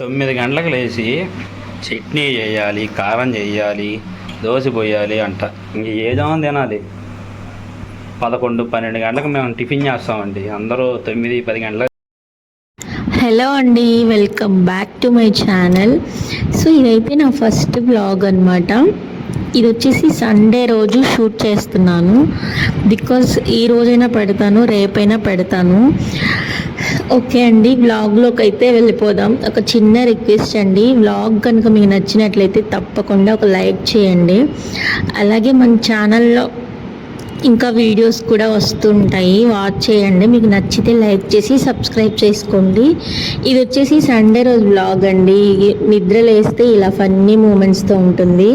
తొమ్మిది గంటలకు లేచి చట్నీ చేయాలి కారం చేయాలి దోశ పోయాలి అంట. ఇంక ఏదో తినాలి పదకొండు పన్నెండు గంటలకు మేము టిఫిన్ చేస్తామండి. అందరూ తొమ్మిది పది గంటలకు హలో అండి welcome back to my channel. So ఇదైతే నా ఫస్ట్ బ్లాగ్ అనమాట ఇది వచ్చేసి సండే రోజు షూట్ చేస్తున్నాను. బికాస్ ఈ రోజైనా పెడతాను రేపైనా పెడతాను. ఓకే అండి వ్లాగ్లోకి అయితే వెళ్ళిపోదాం. ఒక చిన్న రిక్వెస్ట్ అండి వ్లాగ్ కనుక మీకు నచ్చినట్లయితే తప్పకుండా ఒక లైక్ చేయండి. అలాగే మన ఛానల్లో ఇంకా వీడియోస్ కూడా వస్తుంటాయి. వాచ్ చేయండి. మీకు నచ్చితే లైక్ చేసి సబ్స్క్రైబ్ చేసుకోండి. ఇది వచ్చేసి సండే రోజు బ్లాగ్ అండి. నిద్ర లేస్తే ఇలా ఫన్నీ మూమెంట్స్తో ఉంటుంది.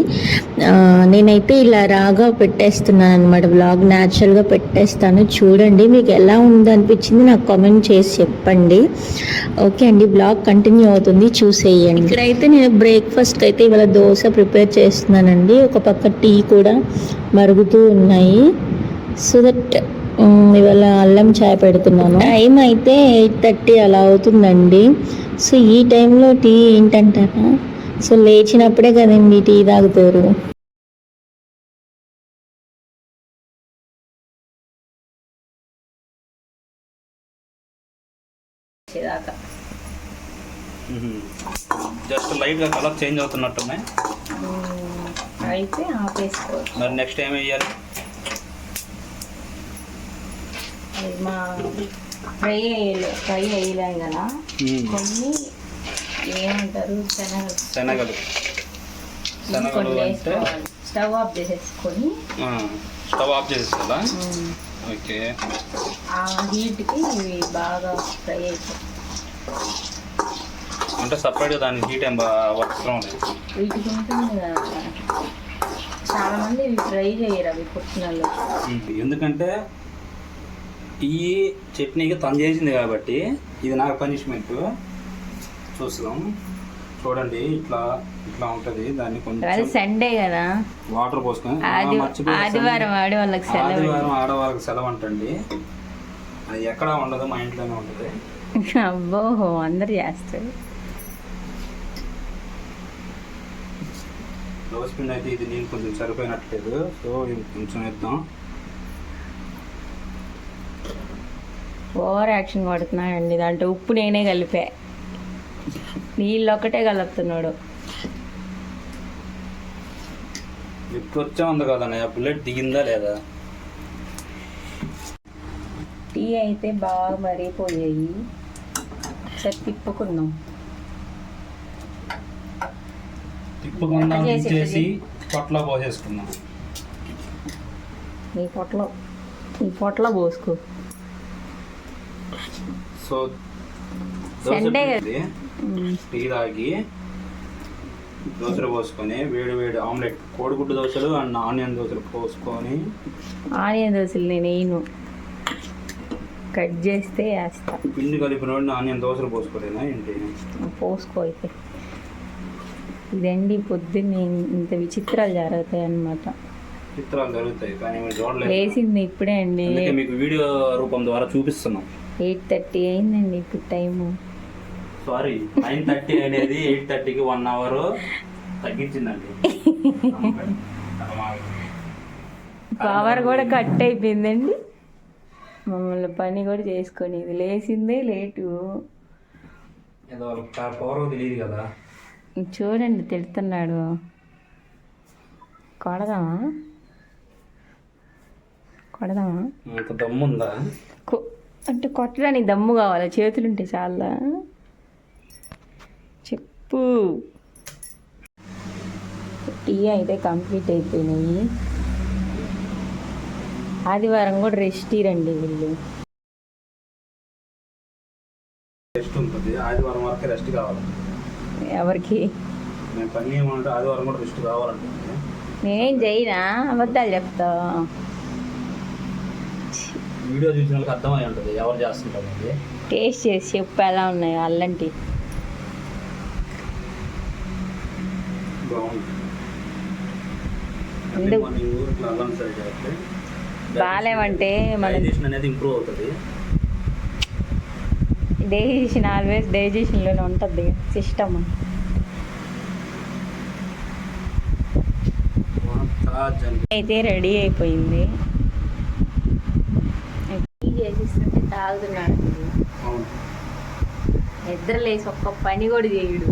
నేనైతే ఇలా రాగా పెట్టేస్తున్నాను అనమాట బ్లాగ్ న్యాచురల్గా పెట్టేస్తాను. చూడండి మీకు ఎలా ఉంది అనిపించింది నాకు కామెంట్ చేసి చెప్పండి. ఓకే అండి. బ్లాగ్ కంటిన్యూ అవుతుంది. చూసేయండి. ఇక్కడైతే నేను బ్రేక్ఫాస్ట్కి అయితే ఇవాళ దోశ ప్రిపేర్ చేస్తున్నానండి. ఒక పక్క టీ కూడా మరుగుతూ ఉన్నాయి. సో దట్ ఇవాళ అల్లం చాయ్ పెడుతున్నాను. టైం అయితే ఎయిట్ థర్టీ అలా అవుతుందండి. సో ఈ టైంలో టీ ఏంటంటారా? సో లేచినప్పుడే కదండి టీ తాగుతారు. జస్ట్ లైట్గా కలర్ చేంజ్ అవుతున్నట్టున్నాయి. అయితే ఆపేసుకోవచ్చు. మరి నెక్స్ట్ ఏం వేయాలి మా ఫ్రై వేయలే ఫ్రై వేయలేం కదా. కొన్ని ఏమంటారు? శనగలు. శనగలు. అంటే? స్టవ్ ఆఫ్ చేసేసుకొని. స్టవ్ ఆఫ్ చేసేస్తా ఉమ్, ఓకే. ఆ హీట్కి ఇవి బాగా ఫ్రై అయిపోయి అంటే సపరేట్గా దానికి హీట్ ఏం అవసరం లేదు. వీటికి ఉంటుంది కదా చాలా మంది ఇవి ఫ్రై చేయరు అవి పుట్టినలు ఎందుకంటే టీ చట్నీకి తను చేసింది కాబట్టి ఇది నాకు పనిష్మెంట్ చూస్తాం చూడండి ఇట్లా ఇట్లా ఉంటది. దాన్ని కొంచెం సండే కదా? వాటర్ పోసుకొని ఆదివారం ఆడవాళ్ళకి సెలవు. ఆదివారం ఆడవాళ్ళకి సెలవు అంటండి అది ఎక్కడా ఉండదు మా ఇంట్లోనే ఉంటుంది. అబ్బో అందరు చేస్తారు. దోశ పిండి అయితే ఇది నేను కొంచెం సరిపోయినట్లేదు. సో కొంచెం వేద్దాం. ఓవర్ యాక్షన్ కొడుతున్నాడండి దాంట్లో ఉప్పు నేనే కలిపా. నీళ్ళు ఒక్కటే కలుపుతున్నాడు. ఇప్పుడు వచ్చే ఉంది కదన్నయ్య బుల్లెట్ దిగిందా లేదా? టీ అయితే బాగా మరిగిపోయాయి. ఒకసారి తిప్పుకుందాం. తిప్పుకుందాం చేసి పొట్టలో పోసేసుకుందాం. నీ పొట్టలో నీ పొట్టలో పోసుకో. సో పిండి టీ తాగి దోశలు పోసుకొని వేడి వేడి ఆమ్లెట్ కోడిగుడ్డు దోశలు అండ్ ఆనియన్ దోశలు పోసుకొని ఆనియన్ దోశలు నేను వేయను కట్ చేస్తే వేస్తా. పిండి కలిపిన వాడిని ఆనియన్ దోశలు పోసుకోలేనా ఏంటి? పోసుకో అయితే. ఇదండి పొద్దున్నే ఇంత విచిత్రాలు జరుగుతాయి అన్నమాట. చిత్రాలు జరుగుతాయి కానీ మీరు చూడలేదు. లేచింది ఇప్పుడే అండి. మీకు వీడియో రూపం ద్వారా చూపిస్తున్నాం. ఎయిట్ థర్టీ అయిందండి ఇప్పుడు టైము. సారీ నైన్ థర్టీ అనేది ఎయిట్ థర్టీకి వన్ అవర్ తగ్గించిందండి. పవర్ కూడా కట్ అయిపోయిందండి. మమ్మల్ని పని కూడా చేసుకొని ఇది లేచిందే లేటు. ఏదో వాళ్ళకి పవర్ తెలియదు కదా. చూడండి తిడుతున్నాడు. కొడదామా? కొడదామా? దమ్ముందా? కొ- అంటే కొట్టడానికి దమ్ము కావాలా. చేతులుంటే చాలా. చెప్పు. టీ అయితే కంప్లీట్ అయిపోయినాయి. ఆదివారం కూడా రెస్ట్ రండి వీళ్ళు. రెస్ట్ ఉంటుంది. ఆదివారం వరకు రెస్ట్ కావాలి. ఎవరికి? మేము పని ఆదివారం కూడా రెస్ట్ కావాలంటుంది. నేనేం చేయనా? అబద్ధాలు చెప్తా. వీడియో చూసిన వాళ్ళకి అర్థమై ఉంటుంది ఎవరు చేస్తుంటారు అది టేస్ట్ చేసి చెప్పు ఎలా ఉన్నాయి అల్లంటి? బాగుంది. ఎందుకు? మన ఈ ఊరిలో అల్లం సరి చేస్తే బాగాలేమంటే మనం డైజెషన్ అనేది ఇంప్రూవ్ అవుతుంది. డైజెషన్ ఆల్వేస్ డైజెషన్లోనే ఉంటుంది సిస్టమ్. అయితే రెడీ అయిపోయింది. నిద్ర లేసి ఒక్క పని కూడా చేయడు.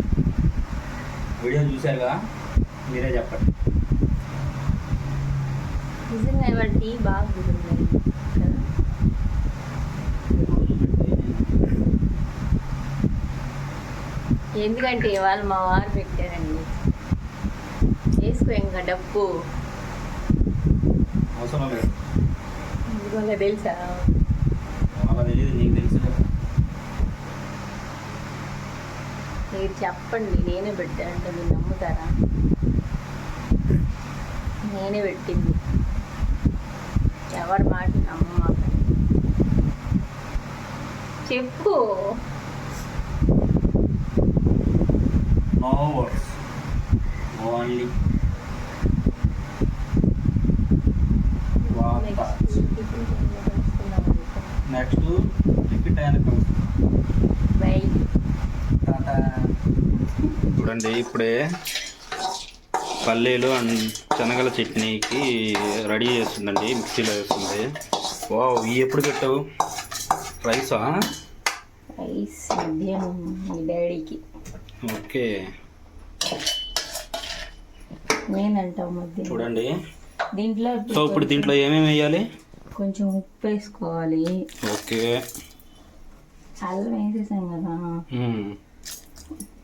వీడియో చూశారుగా? మీరే చెప్పండి. నిజంగా ఇవాళ టీ బాగా ఎందుకంటే ఇవాళ మా వారు పెట్టారండి. చేసుకో ఇంకా డప్పు అవసరం లేదు. తెలుసా వాళ్ళ తెలియదు నీకు తెలుసు కదా మీరు చెప్పండి నేనే పెట్టానంటే మీరు నమ్ముతారా? నేనే పెట్టింది. ఎవరి మాట నమ్మమాకండి. చెప్పు. No words only next repeat అయిన బై చూడండి ఇప్పుడే పల్లీలు అండ్ శనగల చట్నీకి రెడీ చేస్తుందండి మిక్సీలో వేస్తుంది. వావ్ ఇవి ఎప్పుడు పెట్టావు? రైసా? రైస్ మధ్యాహ్నం మీ డాడీకి. ఓకే. నేనంటావు మధ్య చూడండి. దీంట్లో సో ఇప్పుడు దీంట్లో ఏమేమి వేయాలి? కొంచెం ఉప్పు వేసుకోవాలి. ఓకే. అల్లం వేసేసాం కదా.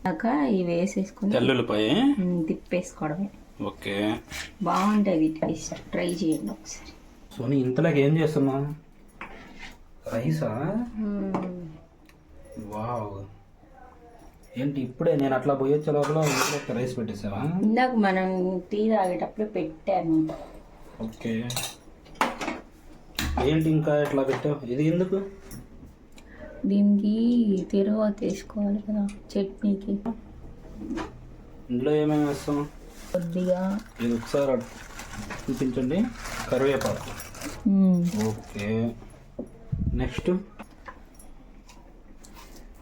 అక్క ఇవి వేసేసుకుని తెల్లుల్లిపాయ? తిప్పేసుకోవడమే. ఓకే. బాగుంటుంది టేస్ట్ ట్రై చేయండి ఒకసారి. సోనీ ఇంతలోకి ఏం చేస్తున్నా రైసా? వావ్. ఏంటి ఇప్పుడే నేను అట్లా పోయొచ్చే లోపల ఇంట్లో రైస్ పెట్టేసావా? ఇందాక మనం టీ తాగేటప్పుడు పెట్టాను. ఓకే. ఏంటి ఇంకా ఇట్లా పెట్టావు? ఇది ఎందుకు? దీనికి తిరువాత వేసుకోవాలి కదా చట్నీకి. ఇందులో ఏమేమి వేస్తాం కొద్దిగా. ఇది ఒకసారి చూపించండి. కరివేపాకు. ఓకే. నెక్స్ట్?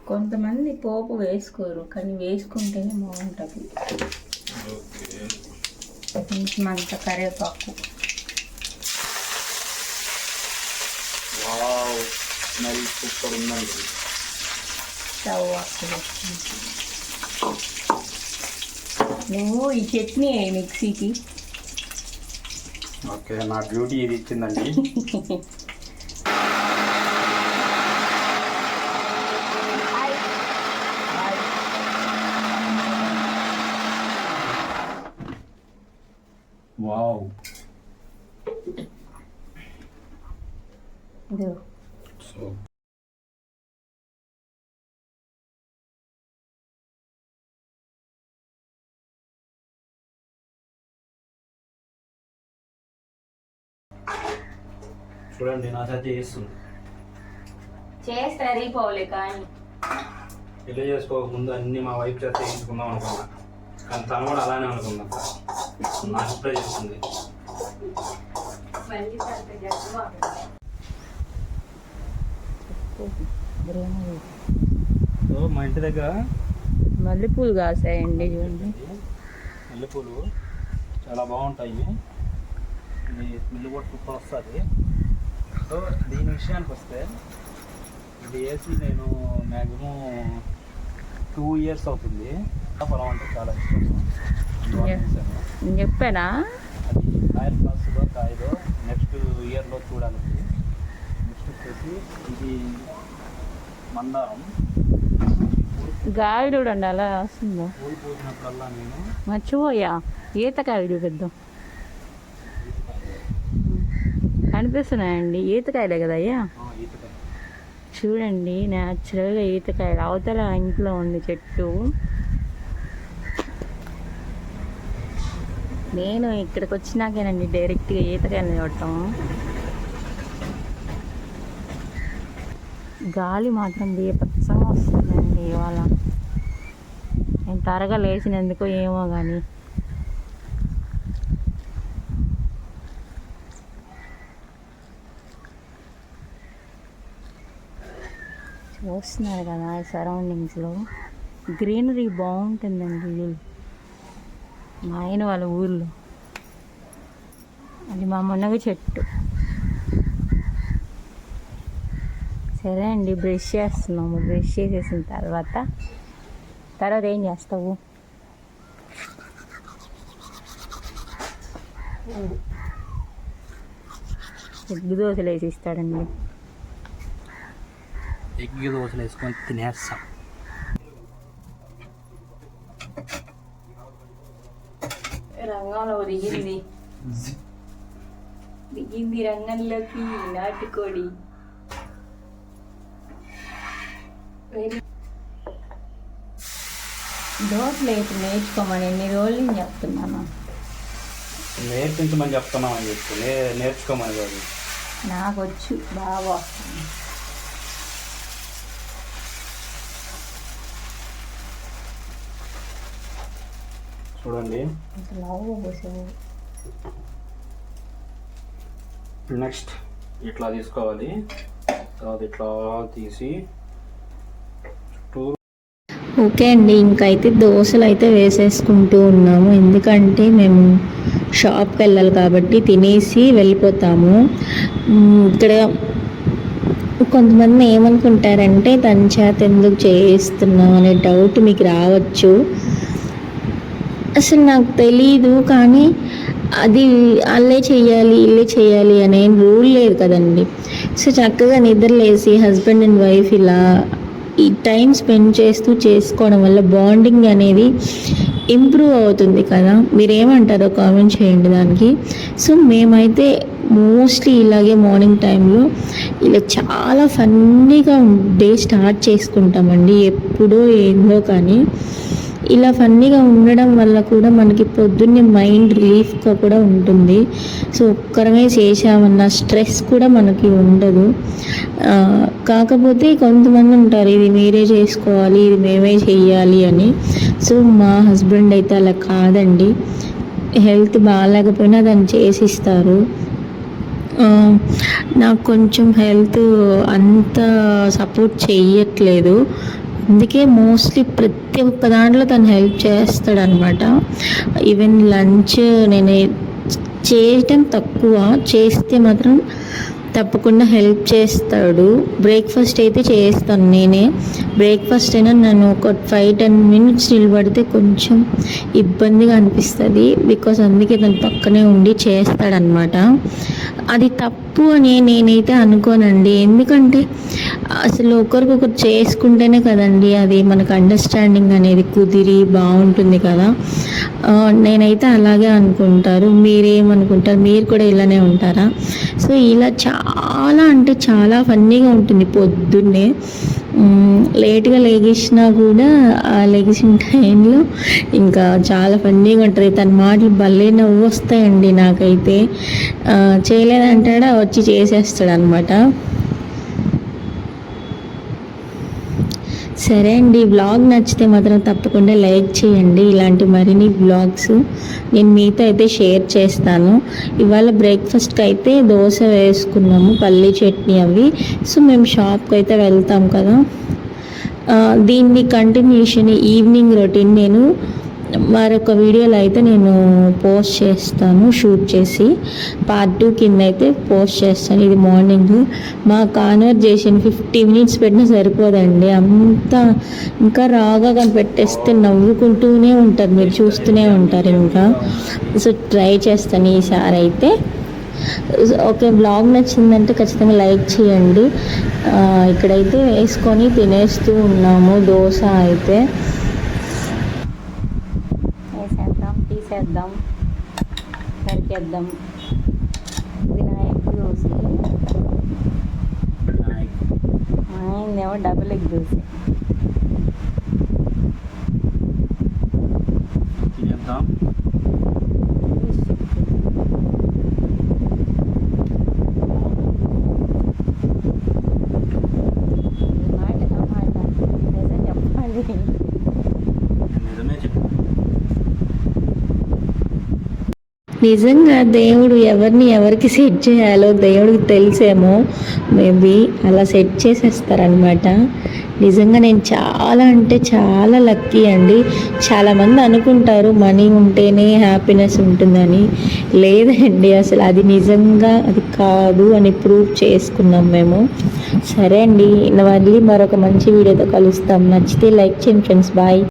కొంతమంది పోపు వేసుకోరు కానీ వేసుకుంటేనే బాగుంటుంది. కొంచెం అంత కరివేపాకు వావ్ స్మెల్ సూపర్ ఉందండి స్టవ్. నువ్వు ఈ చట్నీ మిక్సీకి ఓకే నా డ్యూటీ ఇది ఇచ్చిందండి వావ్ ఇదిగో. చూడండి నా చేత చేస్తుంది. చేస్తే అరిగిపోలే కానీ. పెళ్ళి చేసుకోక ముందు అన్ని మా వైఫ్ చేత చేయించుకుందాం అనుకున్నా. కానీ తను కూడా అలానే అనుకుందా నాకు ఇప్పుడే చేస్తుంది. మా ఇంటి దగ్గర? మల్లెపూలు కాసాయండి చూడండి. మల్లెపూలు చాలా బాగుంటాయి. స్మెల్ కూడా సూపర్ వస్తుంది. సో దీని విషయానికి వస్తే ఇది వేసి నేను మ్యాక్సిమం టూ ఇయర్స్ అవుతుంది. పొలం అంటే చాలా ఇష్టం. చెప్పానా? అది కాయలు కాస్తుందో కాయదో నెక్స్ట్ ఇయర్లో చూడాలి. నెక్స్ట్ వచ్చేసి ఇది మందారం. చూడండి అలా వస్తుందో? మర్చిపోయా. ఈతకాయలు చూపిద్దాం. కనిపిస్తున్నాయండి. ఈతకాయలే కదా అయ్యా చూడండి న్యాచురల్గా ఈతకాయలు. అవతల ఇంట్లో ఉంది చెట్టు. నేను ఇక్కడికి వచ్చినాకేనండి డైరెక్ట్గా ఈతకాయలు చూడటం. గాలి మాత్రం బీపత్సంగా వస్తుందండి ఇవాళ. నేను త్వరగా లేచినందుకు ఏమో కానీ చూస్తున్నారు కదా సరౌండింగ్స్లో. గ్రీనరీ బాగుంటుందండి మా ఆయన వాళ్ళ ఊర్లో. అది మా మునగ చెట్టు. సరే అండి బ్రష్ చేస్తున్నాము. బ్రష్ చేసేసిన తర్వాత తర్వాత ఏం చేస్తావు? ఎగ్గు దోశలు వేసి ఇస్తాడండి. ఎగ్ దోశలు వేసుకొని తినేస్తాం. రంగంలో దిగింది. దిగింది రంగంలోకి నాటుకోడి దోశలు వేసి నేర్చుకోమని ఎన్ని రోజులు నేను చెప్తున్నాను? నేర్పించమని చెప్తున్నాం అని చెప్పి నేర్చుకోమని కాదు నాకు వచ్చు బాగా చూడండి. నెక్స్ట్ ఇట్లా తీసుకోవాలి. తర్వాత ఇట్లా తీసి ఓకే అండి ఇంకైతే దోశలు అయితే వేసేసుకుంటూ ఉన్నాము. ఎందుకంటే మేము షాప్కి వెళ్ళాలి కాబట్టి తినేసి వెళ్ళిపోతాము. ఇక్కడ కొంతమంది ఏమనుకుంటారంటే తన చేత ఎందుకు చేయిస్తున్నాం అనే డౌట్ మీకు రావచ్చు. అసలు నాకు తెలీదు కానీ అది అల్లే చేయాలి ఇల్లే చేయాలి అనే రూల్ లేదు కదండి. సో చక్కగా నిద్రలేసి హస్బెండ్ అండ్ వైఫ్ ఇలా ఈ టైం స్పెండ్ చేస్తూ చేసుకోవడం వల్ల బాండింగ్ అనేది ఇంప్రూవ్ అవుతుంది కదా. మీరేమంటారో కామెంట్ చేయండి దానికి. సో మేమైతే మోస్ట్లీ ఇలాగే మార్నింగ్ టైంలో ఇలా చాలా ఫన్నీగా డే స్టార్ట్ చేసుకుంటామండి. ఎప్పుడో ఏందో కానీ ఇలా ఫన్నీగా ఉండడం వల్ల కూడా మనకి పొద్దున్నే మైండ్ రిలీఫ్గా కూడా ఉంటుంది. సో ఒక్కరమే చేసామన్న స్ట్రెస్ కూడా మనకి ఉండదు. కాకపోతే కొంతమంది ఉంటారు ఇది మీరే చేసుకోవాలి ఇది మేమే చేయాలి అని. సో మా హస్బెండ్ అయితే అలా కాదండి. హెల్త్ బాగాలేకపోయినా దాన్ని చేసిస్తారు. నాకు కొంచెం హెల్త్ అంత సపోర్ట్ చేయట్లేదు అందుకే మోస్ట్లీ ప్రతి ప్రతి ఒక్క దాంట్లో తను హెల్ప్ చేస్తాడనమాట. ఈవెన్ లంచ్ నేను చేయటం తక్కువ చేస్తే మాత్రం తప్పకుండా హెల్ప్ చేస్తాడు. బ్రేక్ఫాస్ట్ అయితే చేస్తాను నేనే. బ్రేక్ఫాస్ట్ అయినా నన్ను ఒక ఫైవ్ టెన్ మినిట్స్ నిలబడితే కొంచెం ఇబ్బందిగా అనిపిస్తుంది. బికాస్ అందుకే తను పక్కనే ఉండి చేస్తాడనమాట. అది తప్పు అని నేనైతే అనుకోనండి. ఎందుకంటే అసలు ఒకరికొకరు చేసుకుంటేనే కదండి అది మనకు అండర్స్టాండింగ్ అనేది కుదిరి బాగుంటుంది కదా. నేనైతే అలాగే అనుకుంటారు. మీరేమనుకుంటారు? మీరు కూడా ఇలానే ఉంటారా? సో ఇలా చాలా అంటే చాలా ఫన్నీగా ఉంటుంది పొద్దున్నే. లేట్గా లెగిసినా కూడా ఆ లెగిసిన టైంలో ఇంకా చాలా ఫన్నీగా ఉంటుంది. తన మాటలు భలే నవ్వు వస్తాయండి నాకైతే. చేయలేదంటాడా? వచ్చి చేసేస్తాడు అనమాట సరే అండి బ్లాగ్ నచ్చితే మాత్రం తప్పకుండా లైక్ చేయండి. ఇలాంటి మరిన్ని బ్లాగ్స్ నేను మీతో అయితే షేర్ చేస్తాను. ఇవాళ బ్రేక్ఫాస్ట్కి అయితే దోశ వేసుకున్నాము పల్లీ చట్నీ అవి. సో మేము షాప్కి అయితే వెళ్తాం కదా. దీన్ని కంటిన్యూషన్ ఈవినింగ్ రొటీన్ నేను మరొక వీడియోలో అయితే నేను పోస్ట్ చేస్తాను షూట్ చేసి పార్ట్ టూ కింద అయితే పోస్ట్ చేస్తాను. ఇది మార్నింగ్ మా కాన్వర్జేషన్ ఫిఫ్టీ మినిట్స్ పెట్టినా సరిపోదండి. అంతా ఇంకా రాగా కనిపెట్టేస్తే నవ్వుకుంటూనే ఉంటారు. మీరు చూస్తూనే ఉంటారు ఇంకా. సో ట్రై చేస్తాను ఈసారి అయితే. ఓకే బ్లాగ్ నచ్చిందంటే ఖచ్చితంగా లైక్ చేయండి. ఇక్కడైతే వేసుకొని తినేస్తూ ఉన్నాము. దోశ అయితే. వేసేద్దాం సరికేద్దాం వినాయక దోశ ఆయనదేమో డబుల్ ఎగ్ దోశ తినేద్దాం మాట మాట నిజం చెప్పాలి నిజమే చెప్పు నిజంగా దేవుడు ఎవరిని ఎవరికి సెట్ చేయాలో దేవుడికి తెలిసేమో మేబీ అలా సెట్ చేసేస్తారనమాట నిజంగా నేను చాలా అంటే చాలా లక్కీ అండి. చాలామంది అనుకుంటారు మనీ ఉంటేనే హ్యాపీనెస్ ఉంటుందని. లేదండి అసలు అది నిజంగా అది కాదు అని ప్రూవ్ చేసుకున్నాం మేము. సరే అండి మళ్ళీ మరొక మంచి వీడియోతో కలుస్తాం. నచ్చితే లైక్ చేయండి ఫ్రెండ్స్ బాయ్